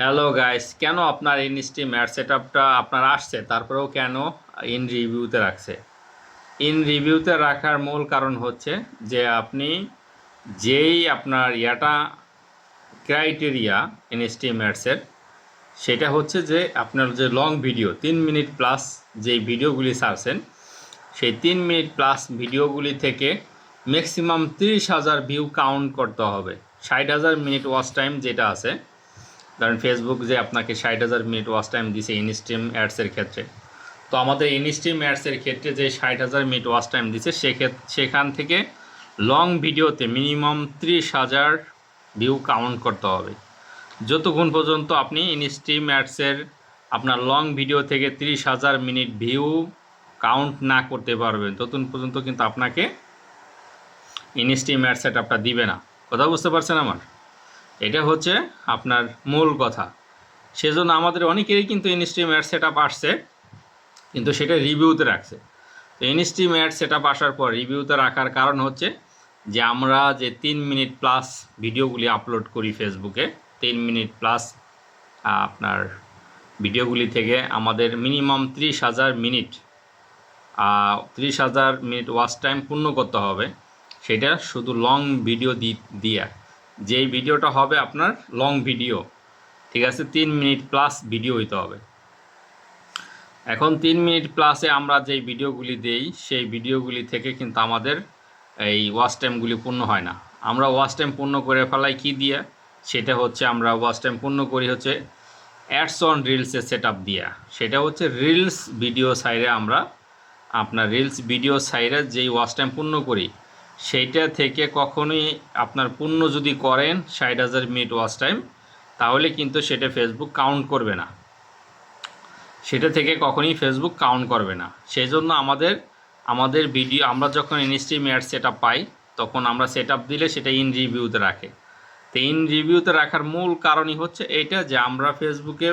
Hello guys কেন আপনার ইনস্টি mat set আপটা আপনার আসছে? তারপরেও কেন ইন রিভিউতে রাখছে? ইন রিভিউতে রাখার মূল কারণ হচ্ছে যে আপনি যেই আপনার ইয়াটা ক্রাইটেরিয়া ইনস্টি ম্যাটসের সেটা হচ্ছে যে আপনার যে লং ভিডিও তিন মিনিট প্লাস যেই ভিডিওগুলি সারছেন সেই তিন মিনিট প্লাস ভিডিওগুলি থেকে ম্যাক্সিমাম তিরিশ হাজার ভিউ কাউন্ট করতে হবে। ষাট হাজার মিনিট ওয়াচ টাইম যেটা আছে কারণ ফেসবুক যে আপনাকে ষাট হাজার মিনিট ওয়াচ টাইম দিছে ইনস্ট্রিম অ্যাডসের ক্ষেত্রে। তো আমাদের ইনস্ট্রিম অ্যাডসের ক্ষেত্রে যে ষাট হাজার মিনিট ওয়াচ টাইম দিছে সেক্ষেত্রে সেখান থেকে লং ভিডিওতে মিনিমাম ত্রিশ হাজার ভিউ কাউন্ট করতে হবে। যতক্ষণ পর্যন্ত আপনি ইনস্ট্রিম অ্যাডসের আপনার লং ভিডিও থেকে ত্রিশ হাজার মিনিট ভিউ কাউন্ট না করতে পারবেন, ততক্ষণ পর্যন্ত কিন্তু আপনাকে ইনস্ট্রিম অ্যাড সেট আপটা দিবে না। কথা বুঝতে পারছেন আমার? এটা হচ্ছে আপনার মূল কথা। সেজন্য আমাদের অনেকেরই কিন্তু ইনস্ট্রিম অ্যাড সেট আসছে, কিন্তু সেটা রিভিউতে রাখছে। তো ইনস্ট্রিম অ্যাড সেট আসার পর রিভিউতে রাখার কারণ হচ্ছে যে আমরা যে তিন মিনিট প্লাস ভিডিওগুলি আপলোড করি ফেসবুকে তিন মিনিট প্লাস আপনার ভিডিওগুলি থেকে আমাদের মিনিমাম ত্রিশ হাজার মিনিট ত্রিশ হাজার মিনিট ওয়াচ টাইম পূর্ণ করতে হবে। সেটা শুধু লং ভিডিও দি যেই ভিডিওটা হবে আপনার লং ভিডিও ঠিক আছে? তিন মিনিট প্লাস ভিডিও হইতে হবে। এখন তিন মিনিট প্লাসে আমরা যেই ভিডিওগুলি দেই, সেই ভিডিওগুলি থেকে কিন্তু আমাদের এই ওয়াচ টাইমগুলি পূর্ণ হয় না। আমরা ওয়াচ টাইম পূর্ণ করে ফেলাই কি দিয়ে? সেটা হচ্ছে আমরা ওয়াচ টাইম পূর্ণ করি হচ্ছে অ্যাডস অন রিলসের সেট আপ দিয়া। সেটা হচ্ছে রিলস ভিডিও সাইডে আমরা, আপনার রিলস ভিডিও সাইডে যেই ওয়াচ টাইম পূর্ণ করি সেইটা থেকে কখনোই আপনার পূর্ণ যদি করেন ষাট হাজার মিনিট ওয়াচ টাইম, তাহলে কিন্তু সেটা ফেসবুক কাউন্ট করবে না। সেটা থেকে কখনোই ফেসবুক কাউন্ট করবে না। সেই জন্য আমাদের আমাদের ভিডিও আমরা যখন ইনস্ট্রিম অ্যাড সেট পাই, তখন আমরা সেট দিলে সেটা ইন রিভিউতে রাখে। তো ইন রিভিউতে রাখার মূল কারণই হচ্ছে এইটা যে আমরা ফেসবুকে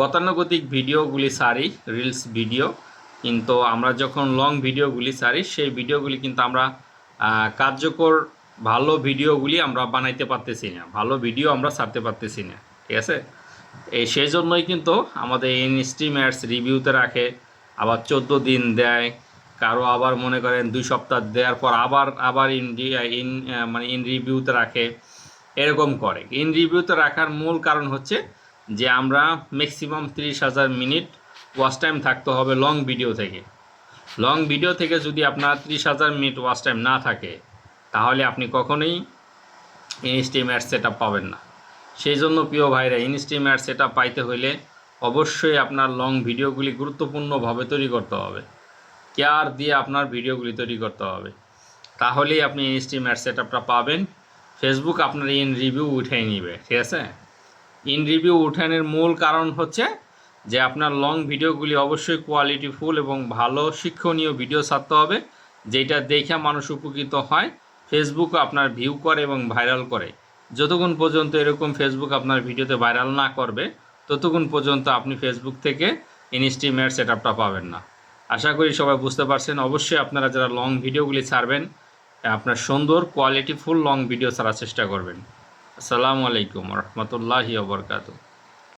গতানুগতিক ভিডিওগুলি সারি রিলস ভিডিও কিন্তু আমরা যখন লং ভিডিওগুলি সারি, সেই ভিডিওগুলি কিন্তু আমরা কার্যকর ভালো ভিডিওগুলি আমরা বানাইতে পারতেছি না। ভালো ভিডিও আমরা ছাড়তে পারতেছি না, ঠিক আছে? এই সেই জন্যই কিন্তু আমাদের ইনস্ট্রিম অ্যাডস রিভিউতে রাখে, আবার চোদ্দ দিন দেয়, কারও আবার মনে করেন দুই সপ্তাহ দেওয়ার পর আবার আবার ইন ইন মানে ইন রিভিউতে রাখে, এরকম করে। ইন রিভিউতে রাখার মূল কারণ হচ্ছে যে আমরা ম্যাক্সিমাম তিরিশ হাজার মিনিট ওয়াচ টাইম থাকতে হবে লং ভিডিও থেকে। লং ভিডিও থেকে যদি আপনার ত্রিশ হাজার মিনিট ওয়াচ টাইম না থাকে, তাহলে আপনি কখনোই ইনস্ট্রিম অ্যাড সেট পাবেন না। সেই জন্য প্রিয় ভাইরা ইনস্ট্রিম অ্যাড সেট পাইতে হইলে অবশ্যই আপনার লং ভিডিওগুলি গুরুত্বপূর্ণভাবে তৈরি করতে হবে। কেয়ার দিয়ে আপনার ভিডিওগুলি তৈরি করতে হবে? তাহলেই আপনি ইনস্ট্রিম অ্যাড সেট পাবেন। ফেসবুক আপনার ইন রিভিউ উঠাই নিবে, ঠিক আছে? ইন রিভিউ উঠানোর মূল কারণ হচ্ছে যে আপনার লং ভিডিওগুলি অবশ্যই কোয়ালিটিফুল এবং ভালো শিক্ষণীয় ভিডিও ছাড়তে হবে যেটা দেখে মানুষ উপকৃত হয় ফেসবুক আপনার ভিউ করে এবং ভাইরাল করে। যতক্ষণ পর্যন্ত এরকম ফেসবুক আপনার ভিডিওতে ভাইরাল না করবে, ততক্ষণ পর্যন্ত আপনি ফেসবুক থেকে ইনস্টিমেট সেট আপটা পাবেন না। আশা করি সবাই বুঝতে পারছেন। অবশ্যই আপনারা যারা লং ভিডিওগুলি ছাড়বেন, আপনার সুন্দর কোয়ালিটিফুল লং ভিডিও ছাড়ার চেষ্টা করবেন। আসসালামু আলাইকুম রহমতুল্লাহি ওবরকাতু